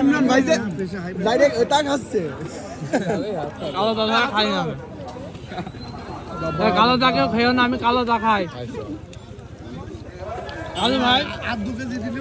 ইমরান ভাই। যে ডাইরেক্ট এটা খাচ্ছে কালো দাদা খাই না কালো দাকেও খেয়েও না আমি কালো দা খাই ভাই আর দু কেজি দিলে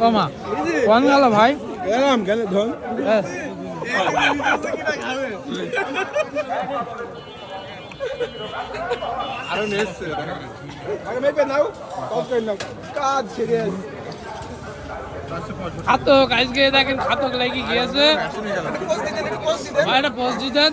কমা কোন গেল ভাই গেলাম গেলে ধন সিরিয়াস খাতক, আজকে দেখেন লাগি গিয়েছে পোস্ট দিতেন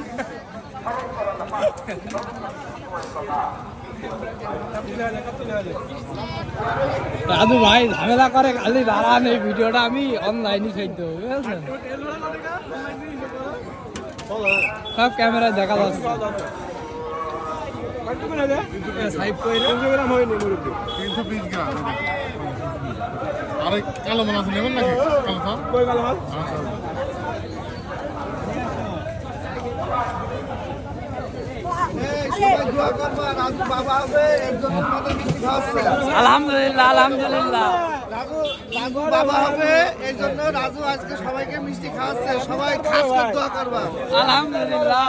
রাজু ভাই, ঝামেলা করে, খালি দাঁড়ান, এই ভিডিওটা আমি অনলাইনে ছেড়ে বুঝেছেন? সব ক্যামেরায় দেখা যাচ্ছে। আরে কালো আছে নেবেন নাকি কালো কই মাল আলহামদুলিল্লাহ আলহামদুলিল্লাহ। রাজু রাজু বাবা হবে এই জন্য রাজু আজকে সবাইকে মিষ্টি খাওয়াচ্ছে। সবাই খাস করে দোয়া করবা। আলহামদুলিল্লাহ।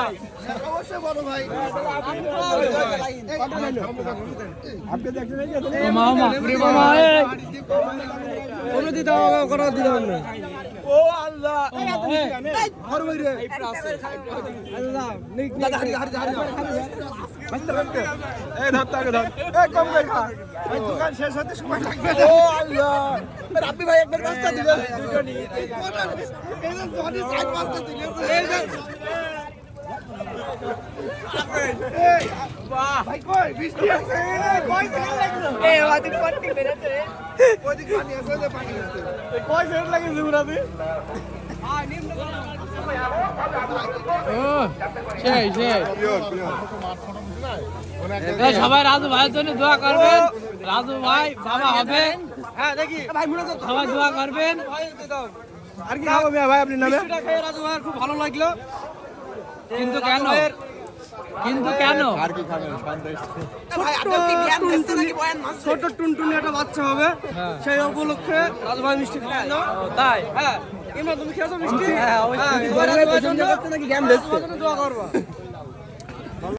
দোকান শেষ হতে সময় লাগবে। ও আল্লাহ। রাব্বি ভাই একবার পাঁচটা দিলে। দুটোনি এই জনি সবাই রাজু ভাইয়ের জন্য দোয়া করবেন। রাজু ভাই বাবা হবে। হ্যাঁ দেখি সবাই দোয়া করবেন। আর কি খাব ভাই আপনি নামে? রাজু ভাইয়ের খুব ভালো লাগল। কিন্তু কেন? কিন্তু কেন? ছোট টুনটুনি একটা বাচ্চা হবে। হ্যাঁ। সেই উপলক্ষে রাজভাই মিষ্টি খাওয়ালো তাই? হ্যাঁ। ইমরান তুমি খেয়েছো মিষ্টি? হ্যাঁ, অবশ্যই। হ্যাঁ, দোয়া করবা।